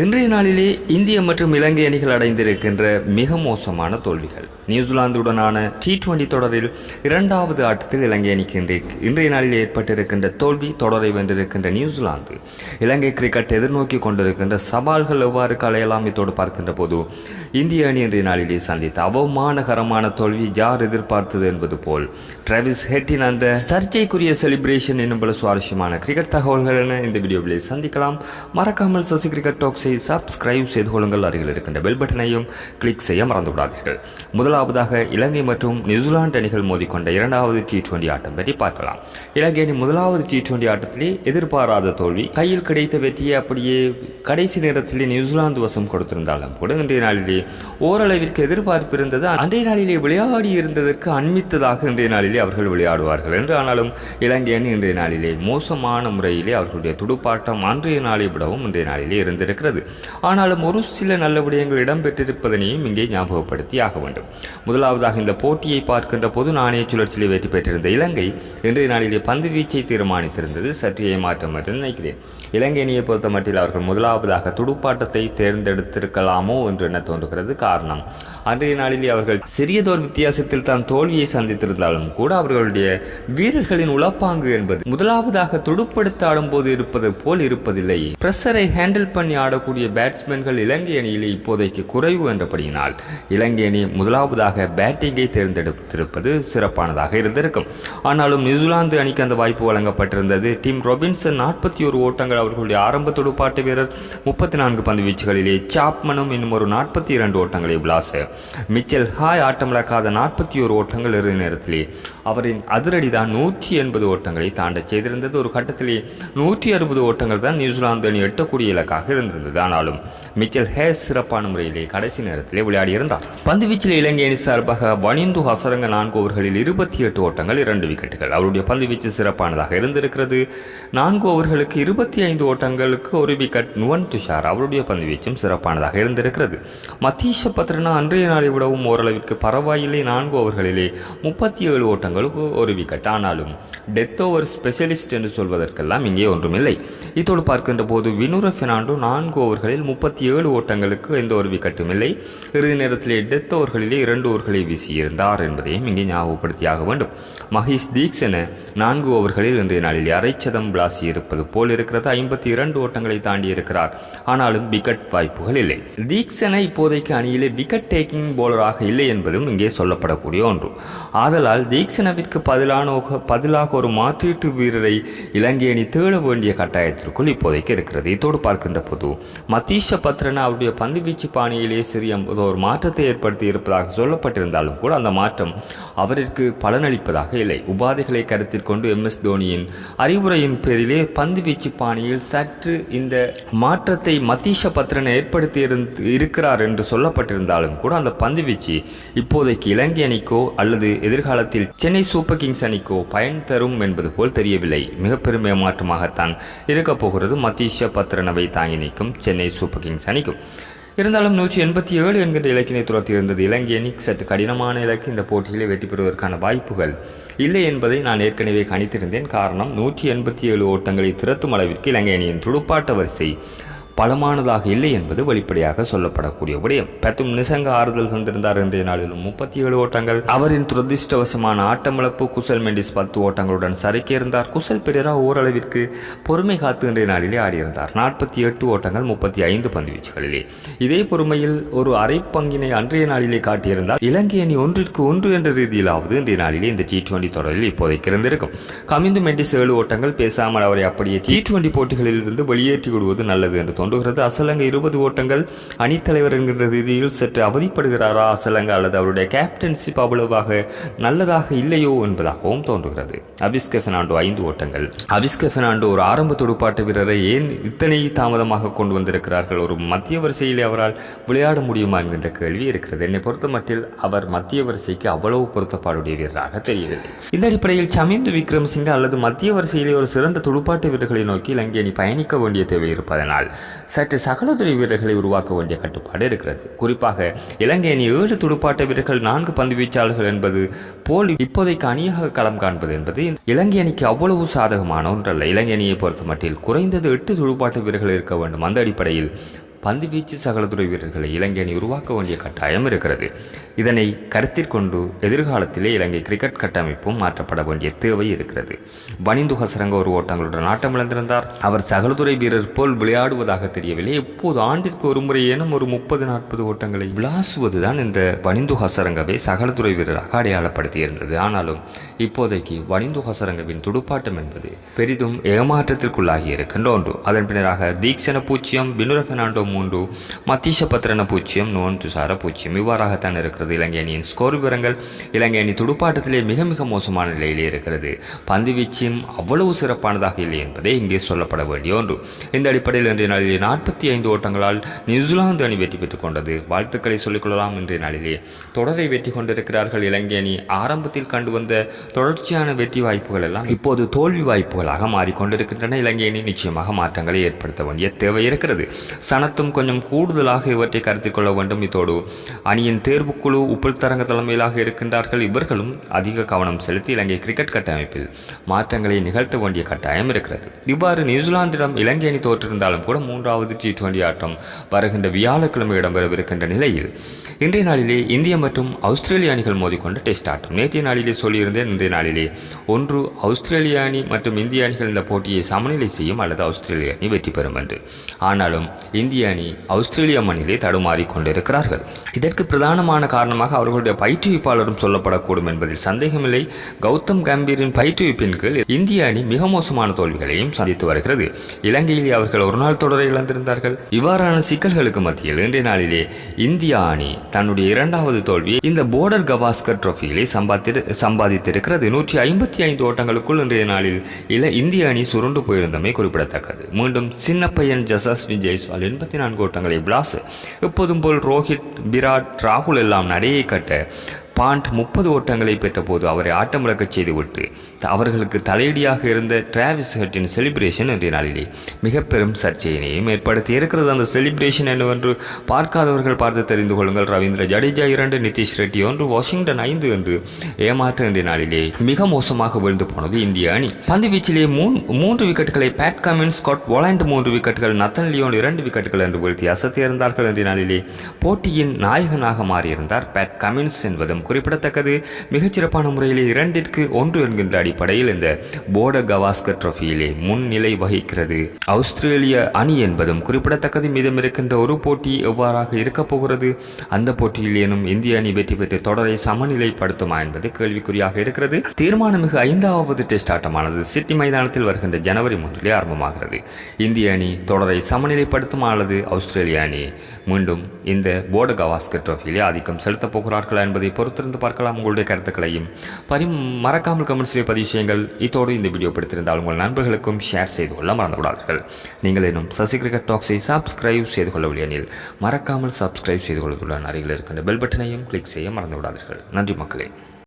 இன்றைய நாளிலே இந்திய மற்றும் இலங்கை அணிகள் அடைந்திருக்கின்ற மிக மோசமான தோல்விகள். நியூசிலாந்துடனான டி டுவெண்டி தொடரில் இரண்டாவது ஆட்டத்தில் இலங்கை அணிக்கு இன்றைய நாளில் ஏற்பட்டிருக்கின்ற தோல்வி தொடரை வென்றிருக்கின்ற நியூசிலாந்து. இலங்கை கிரிக்கெட் எதிர்நோக்கி கொண்டிருக்கின்ற சவால்கள் எவ்வாறு களையலாம் இதோடு பார்க்கின்ற போது இந்திய அணி இன்றைய நாளிலே சந்தித்த அவமானகரமான தோல்வி யார் எதிர்பார்த்தது என்பது போல் டிராவிஸ் ஹெட்டின் அந்த சர்ச்சைக்குரிய செலிப்ரேஷன் என்னும் பல சுவாரஸ்யமான கிரிக்கெட் தகவல்கள் என இந்த வீடியோவில் சந்திக்கலாம். மறக்காமல் சசி கிரிக்கெட் டாக்ஸ் சப்ஸ்கிரைப் செய்து கொள்ளுங்கள். அருகில் இருக்கின்ற பெல் பட்டனையும் கிளிக் செய்ய மறந்து விடாதீர்கள் முதலாவதாக இலங்கை மற்றும் நியூசிலாந்து அணிகள் மோதிக்கொண்ட இரண்டாவது டி டுவெண்டி ஆட்டம் பற்றி பார்க்கலாம். இலங்கை அணி முதலாவது டி டுவெண்டி ஆட்டத்திலே எதிர்பாராத தோல்வி. கையில் கிடைத்த வெற்றியை அப்படியே கடைசி நேரத்திலே நியூசிலாந்து வசம் கொடுத்திருந்தாலும் கூட இன்றைய நாளிலே ஓரளவிற்கு எதிர்பார்ப்பு இருந்தது. அன்றைய நாளிலே விளையாடி இருந்ததற்கு அண்மித்ததாக இன்றைய நாளிலே அவர்கள் விளையாடுவார்கள் என்று. ஆனாலும் இலங்கை அணி இன்றைய நாளிலே மோசமான முறையிலே அவர்களுடைய துடுப்பாட்டம் அன்றைய நாளை விடவும் இன்றைய நாளிலே இருந்திருக்கிறது. ஆனாலும் ஒரு சில நல்ல விடயங்கள் இடம்பெற்றிருப்பதனையும் இங்கே ஞாபகப்படுத்தி ஆக வேண்டும். முதலாவதாக இந்த போட்டியை பார்க்கின்ற போது நாணய சுழற்சியில் வெற்றி பெற்றிருந்த இலங்கை இன்றைய நாளிலே பந்து வீச்சை தீர்மானித்திருந்தது. சற்று ஏமாற்றம் என்று நினைக்கிறேன். இலங்கை அணியை பொறுத்த மட்டில் அவர்கள் முதலாவதாக துடுப்பாட்டத்தை தேர்ந்தெடுத்திருக்கலாமோ என்று என்ன தோன்றுகிறது காரணம்? அன்றைய நாளிலே அவர்கள் சிறியதோர் வித்தியாசத்தில் தான் தோல்வியை சந்தித்திருந்தாலும் கூட அவர்களுடைய வீரர்களின் உளப்பாங்கு என்பது முதலாவதாக துடுப்படுத்த ஆடும்போது இருப்பது போல் இருப்பதில்லை. பிரஷரை ஹேண்டில் பண்ணி ஆடக்கூடிய பேட்ஸ்மேன்கள் இலங்கை அணியிலே இப்போதைக்கு குறைவு என்றபடியினால் இலங்கை அணி முதலாவதாக பேட்டிங்கை தேர்ந்தெடுத்திருப்பது சிறப்பானதாக இருந்திருக்கும். ஆனாலும் நியூசிலாந்து அணிக்கு அந்த வாய்ப்பு வழங்கப்பட்டிருந்தது. டீம் ரொபின்சன் நாற்பத்தி ஒரு ஓட்டங்கள் அவர்களுடைய ஆரம்ப துடுப்பாட்ட வீரர் முப்பத்தி நான்கு பந்து வீச்சுகளிலே சாப்மனும் இன்னும் ஒரு நாற்பத்தி இரண்டு ஓட்டங்களை விளாசு மிச்சல் ஹாய் ஆட்டமிழக்காத நாற்பத்தி ஒரு ஓட்டங்கள் இறுதி நேரத்திலே. அவரின் அதிரடி தான் நூற்றி எண்பது ஓட்டங்களை தாண்டச் செய்திருந்தது. ஒரு கட்டத்திலே நூற்றி அறுபது ஓட்டங்கள் தான் நியூசிலாந்து அணி எட்டக்கூடிய இலக்காக இருந்தது. ஆனாலும் மிச்சல் ஹேஸ் சிறப்பான முறையிலே கடைசி நேரத்திலே விளையாடியிருந்தார். பந்து வீச்சில் இலங்கை அணி சார்பாக வனிந்து ஹசரங்க நான்கு ஓவர்களில் இருபத்தி எட்டு ஓட்டங்கள் இரண்டு விக்கெட்டுகள். அவருடைய பந்து வீச்சு சிறப்பானதாக இருந்திருக்கிறது. நான்கு ஓவர்களுக்கு இருபத்தி ஐந்து ஓட்டங்களுக்கு ஒரு விக்கெட் நுவன் துஷார் அவருடைய பந்து வீச்சும் சிறப்பானதாக இருந்திருக்கிறது. மத்தீஷ பத்ரனா அன்றைய நாளை விடவும் ஓரளவிற்கு பரவாயில்லை. நான்கு ஓவர்களிலே முப்பத்தி ஏழு ஓட்டங்களுக்கு ஒரு விக்கெட். ஆனாலும் டெத் ஓவர் ஸ்பெஷலிஸ்ட் என்று சொல்வதற்கெல்லாம் இங்கே ஒன்றுமில்லை. இதோடு பார்க்கின்ற போது வினுர பெர்னாண்டோ நான்கு ஓவர்களில் முப்பத்தி ஏழு ஓட்டங்களுக்கு எந்த ஒரு விக்கெட்டும் இல்லை. இறுதி நேரத்திலே டெத் ஓவர்களிலே இரண்டு ஓவர்களை வீசியிருந்தார் என்பதையும் இங்கே ஞாபகப்படுத்தியாக வேண்டும். மகேஷ் தீக்ஷன நான்கு ஓவர்களில் இன்றைய நாளில் அரைச்சதம் பிளாசி இருப்பது போல் இருக்கிறது. ஐம்பத்தி இரண்டு ஓட்டங்களை தாண்டி இருக்கிறார். ஆனாலும் விக்கெட் வாய்ப்புகள் இல்லை. தீக்ஷனை இப்போதைக்கு அணியிலே விக்கெட் டேக்கிங் போலராக இல்லை என்பதும் இங்கே சொல்லப்படக்கூடிய ஒன்று. ஆதலால் தீக்ஷனவிற்கு பதிலான பதிலாக ஒரு மாற்றீட்டு வீரரை இலங்கை அணி தேட வேண்டிய கட்டாயத்திற்குள் இப்போதைக்கு இருக்கிறது. இதோடு பார்க்கின்ற போது மத்தீஷ பத்ரனா அவருடைய பந்து வீச்சு பாணியிலே சிறிய ஒரு மாற்றத்தை ஏற்படுத்தி இருப்பதாக சொல்லப்பட்டிருந்தாலும் கூட அந்த மாற்றம் அவருக்கு பலனளிப்பதாக இல்லை. உபாதைகளை கருத்தில் கொண்டு எம். எஸ். தோனியின் அறிவுரையின் பேரிலே பந்து வீச்சு பாணியில் சற்று இந்த மாற்றத்தை மத்தீஷ பத்ரன் ஏற்படுத்தி இருக்கிறார் என்று சொல்லப்பட்டிருந்தாலும் கூட அந்த பந்து வீச்சு இப்போதைக்கு இலங்கை அணிக்கோ அல்லது எதிர்காலத்தில் சென்னை சூப்பர் கிங்ஸ் அணிக்கோ பயன் தரும் என்பது போல் தெரியவில்லை. மிக பெருமை ஏமாற்றமாகத்தான் இருக்கப் போகிறது. மத்தீஷ பத்ரனவை தாங்கி நிற்கும் சென்னை சூப்பர் கிங்ஸ் சனிக்கும். இருந்தாலும் நூற்றி எண்பத்தி ஏழு என்கிற இலக்கினை துரத்தியிருந்தது இலங்கை அணி சற்று கடினமான இலக்கு இந்த போட்டியிலே வெற்றி பெறுவதற்கான வாய்ப்புகள் இல்லை என்பதை நான் ஏற்கனவே கணித்திருந்தேன். காரணம் நூற்றி எண்பத்தி ஏழு ஓட்டங்களை திறத்தும் அளவிற்கு இலங்கை அணியின் துடுப்பாட்ட வரிசை. பலமானதாக இல்லை என்பது வெளிப்படையாக சொல்லப்படக்கூடிய விடயம். பெத்தும் நிசங்க ஆறுதல் தந்திருந்தார் இன்றைய நாளிலும் முப்பத்தி ஏழு ஓட்டங்கள். அவரின் துரதிருஷ்டவசமான ஆட்டமிழப்பு குசல் மெண்டிஸ் பத்து ஓட்டங்களுடன் சறுக்கியிருந்தார். குசல் பெரியரா ஓரளவிற்கு பொறுமை காத்து இன்றைய நாளிலே ஆடியிருந்தார். நாற்பத்தி எட்டு ஓட்டங்கள் முப்பத்தி ஐந்து பந்து வீச்சுகளிலே இதே பொறுமையில் ஒரு அரை பங்கினை அன்றைய நாளிலே காட்டியிருந்தால் இலங்கை அணி ஒன்றிற்கு ஒன்று என்ற ரீதியிலாவது இன்றைய நாளிலே இந்த டி டுவெண்டி தொடரில் இப்போதைக்கு இருந்திருக்கும். கமிந்து மெண்டிஸ் ஏழு ஓட்டங்கள் பேசாமல் அவரை அப்படியே டி டுவெண்டி போட்டிகளில் இருந்து வெளியேற்றி விடுவது நல்லது என்று தோன்றுகிறது அசலங்க இருபது ஓட்டங்கள் அணித்தலைவர் என்கின்ற ரீதியில் சற்று அவதிப்படுகிறாரா அசலங்க அல்லது அவருடைய கேப்டன்ஷிப் அவ்வளவாக நல்லதாக இல்லையோ என்பதாகவும் தோன்றுகிறது. அபிஸ்க பெர்னாண்டோ ஐந்து ஓட்டங்கள். அபிஸ்க பெர்னாண்டோ ஒரு ஆரம்ப துடுப்பாட்டு வீரரை ஏன் இத்தனை தாமதமாக கொண்டு வந்திருக்கிறார்கள்? ஒரு மத்திய வரிசையில் அவரால் விளையாட முடியுமா என்கின்ற கேள்வி இருக்கிறது. என்னை பொறுத்த மட்டில் அவர் மத்திய வரிசைக்கு அவ்வளவு பொருத்தப்பாடுடைய வீரராக தெரியவில்லை. இந்த அடிப்படையில் சமிந்து விக்ரம் சிங் அல்லது மத்திய வரிசையிலே ஒரு சிறந்த துடுப்பாட்டு வீரர்களை நோக்கி இலங்கை அணி பயணிக்க வேண்டிய தேவை இருப்பதனால் சற்று சகலதுறை வீரர்களை உருவாக்க வேண்டிய கட்டுப்பாடு இருக்கிறது. குறிப்பாக இலங்கை அணி ஏழு துடுப்பாட்ட வீரர்கள் நான்கு பந்து வீச்சாளர்கள் என்பது போல் இப்போதைக்கு அணியாக களம் காண்பது என்பது இலங்கை அணிக்கு அவ்வளவு சாதகமான ஒன்றல்ல. இலங்கை அணியை பொறுத்த மட்டில் குறைந்தது எட்டு துடுப்பாட்ட வீரர்கள் இருக்க வேண்டும். அந்த அடிப்படையில் பந்து வீச்சு சகலதுறை வீரர்களை இலங்கை அணி உருவாக்க வேண்டிய கட்டாயம் இருக்கிறது. இதனை கருத்தில் கொண்டு எதிர்காலத்திலே இலங்கை கிரிக்கெட் கட்டமைப்பும் மாற்றப்பட வேண்டிய தேவை இருக்கிறது. வனிந்து ஹசரங்க ஒரு ஓட்டங்களுடன் ஆட்டமிழந்திருந்தார் அவர் சகலதுறை வீரர் போல் விளையாடுவதாக தெரியவில்லை. எப்போது ஆண்டிற்கு ஒரு முறை ஏனும் ஒரு முப்பது நாற்பது ஓட்டங்களை விளாசுவதுதான் இந்த வனிந்து ஹசரங்கவை சகலதுறை வீரராக அடையாளப்படுத்தியிருந்தது. ஆனாலும் இப்போதைக்கு வனிந்து ஹசரங்கவின் துடுப்பாட்டம் என்பது பெரிதும் ஏமாற்றத்திற்குள்ளாகி இருக்கின்ற ஒன்று. அதன் பின்னராக தீக்ஷண பூச்சியம் பினுர பெர்னாண்டோ மூன்று. மத்தீஷ பத்திரன பூச்சியம் நோன் துசார பூஜ்ஜியம் இவ்வாறாகத்தான் இருக்கிறது இலங்கை அணியின் ஸ்கோர் விவரங்கள். இலங்கை அணி துடுப்பாட்டத்திலே மிக மிக மோசமான நிலையிலே இருக்கிறது. பந்து வீச்சும் அவ்வளவு சிறப்பானதாக இல்லை என்பதே இங்கே சொல்லப்பட வேண்டிய ஒன்று. இந்த அடிப்படையில் இன்றைய நாளிலே நாற்பத்தி ஐந்து ஓட்டங்களால் நியூசிலாந்து அணி வெற்றி பெற்றுக் கொண்டது. வாழ்த்துக்களை சொல்லிக்கொள்ளலாம் இன்றைய நாளிலே. தொடரை வெற்றி கொண்டிருக்கிறார்கள் இலங்கை அணி ஆரம்பத்தில் கண்டு வந்த தொடர்ச்சியான வெற்றி வாய்ப்புகள் எல்லாம் இப்போது தோல்வி வாய்ப்புகளாக மாறிக்கொண்டிருக்கின்றன. இலங்கை அணி நிச்சயமாக மாற்றங்களை ஏற்படுத்த வேண்டிய தேவை இருக்கிறது. சனத்தும் கொஞ்சம் கூடுதலாக இவற்றை கருத்தில் கொள்ள வேண்டும் இதோடு அணியின் தேர்வுக்குழு உப்புள் தரங்க தலைமையிலாக இருக்கின்றார்கள் இவர்களும் அதிக கவனம் செலுத்தி இலங்கை கிரிக்கெட் கட்டமைப்பில் மாற்றங்களை நிகழ்த்த வேண்டிய கட்டாயம் இருக்கிறது. இவ்வாறு நியூசிலாந்திடம் இலங்கை அணி தோற்றிருந்தாலும் கூட மூன்றாவது டி டுவெண்டி ஆட்டம் வருகின்ற வியாழக்கிழமை இடம்பெறவிருக்கின்ற நிலையில் இன்றைய நாளிலே இந்திய மற்றும் ஆஸ்திரேலிய அணிகள் மோதிக்கொண்ட டெஸ்ட் ஆட்டம். நேற்றைய நாளிலே சொல்லியிருந்தேன் இன்றைய நாளிலே ஒன்று ஆஸ்திரேலிய அணி மற்றும் இந்திய அணிகள் இந்த போட்டியை சமநிலை செய்யும் அல்லது ஆஸ்திரேலிய அணி வெற்றி பெறும் என்று. ஆனாலும் இந்திய அணி ஆஸ்திரேலிய மண்ணிலே தடுமாறி கொண்டிருக்கிறார்கள். இதற்கு பிரதானமான காரணமாக அவர்களுடைய பயிற்றுவிப்பாளரும் சொல்லப்படக்கூடும் என்பதில் சந்தேகமில்லை. கௌதம் கம்பீரின் பயிற்றுவிப்பின் கீழ் இந்திய அணி மிக மோசமான தோல்விகளையும் சந்தித்து வருகிறது. இலங்கையில் அவர்கள் ஒரு நாள் தொடரை இழந்திருந்தார்கள். இவ்வாறான சிக்கல்களுக்கு மத்தியில் இன்றைய நாளிலே இந்திய அணி தன்னுடைய இரண்டாவது தோல்வியை இந்த போர்டர் கவாஸ்கர் ட்ரோஃபியிலே சம்பாதி சம்பாதித்திருக்கிறது. நூற்றி ஐம்பத்தி ஐந்து ஓட்டங்களுக்குள் இன்றைய நாளில் இல இந்திய அணி சுருண்டு போயிருந்தமை குறிப்பிடத்தக்கது. மீண்டும் சின்ன பையன் ஜசஸ்வி ஜெய்ஸ்வால் எண்பத்தி நான்கு ஓட்டங்களை பிளாஸ் எப்போதும் போல் ரோஹித் விராட் ராகுல் எல்லாம் நடையை கட்ட பாண்ட் முப்பது ஓட்டங்களை பெற்றபோது அவரை ஆட்டமிழக்கச் செய்துவிட்டு அவர்களுக்கு தலையடியாக இருந்த டிராவிஸ் ஹெட்டின் செலிப்ரேஷன் என்ற நாளிலே மிக பெரும் சர்ச்சையினையும் ஏற்படுத்தி இருக்கிறது. அந்த செலிப்ரேஷன் என்னவென்று பார்க்காதவர்கள் பார்த்து தெரிந்து கொள்ளுங்கள். ரவீந்திர ஜடேஜா இரண்டு நிதிஷ் ரெட்டி ஒன்று வாஷிங்டன் ஐந்து என்று ஏமாற்ற இன்றைய நாளிலே மிக மோசமாக விழுந்து போனது இந்திய அணி. பந்து வீச்சிலே மூன் மூன்று விக்கெட்டுகளை பேட் கமின்ஸ் ஸ்காட் வாலண்ட் மூன்று விக்கெட்டுகள் நத்தன் லியோன் இரண்டு விக்கெட்டுகள் என்று வீழ்த்தி அசத்தியிருந்தார்கள் என்ற நாளிலே. போட்டியின் நாயகனாக மாறியிருந்தார் பேட் கமின்ஸ் என்பதும் குறிப்பிடத்தக்கது. மிகச்சிறப்பான முறையில் இரண்டிற்கு ஒன்று என்கின்ற அடிப்படையில் இந்த போர்ட கவாஸ்கர் ட்ரோஃபியிலே முன்னிலை வகிக்கிறது. ஆஸ்திரேலிய அணி என்பதும் குறிப்பிடத்தக்கது. மீதம் இருக்கின்ற ஒரு போட்டி எவ்வாறாக இருக்கப் போகிறது? அந்த போட்டியில் எனும் இந்திய அணி வெற்றி பெற்று தொடரை சமநிலைப்படுத்துமா என்பது கேள்விக்குறியாக இருக்கிறது. தீர்மானமிகு ஐந்தாவது டெஸ்ட் ஆட்டமானது சிட்னி மைதானத்தில் வருகின்ற ஜனவரி மூன்றிலே ஆரம்பமாகிறது. இந்திய அணி தொடரை சமநிலைப்படுத்துமா அல்லது ஆஸ்திரேலிய அணி மீண்டும் இந்த போர்டு கவாஸ்கர் ட்ரோஃபியிலே ஆதிக்கம் செலுத்தப் போகிறார்களா என்பதை பொறுத்து பொறுத்திருந்து பார்க்கலாம் உங்களுடைய கருத்துக்களையும். பரி மறக்காமல் கமெண்ட்ஸிலே பதிவு செய்யுங்கள். இதோடு இந்த வீடியோ பிடித்திருந்தால் உங்கள் நண்பர்களுக்கும் ஷேர் செய்து கொள்ள மறந்துவிடாதீர்கள். நீங்கள் இன்னும் சசி கிரிக்கெட் டாக்ஸை சப்ஸ்கிரைப் செய்து கொள்ளவில்லை எனில் மறக்காமல் சப்ஸ்கிரைப் செய்து கொள்வதுடன் அருகில் இருக்கின்ற பெல் பட்டனையும் கிளிக் செய்ய மறந்துவிடாதீர்கள். நன்றி மக்களே.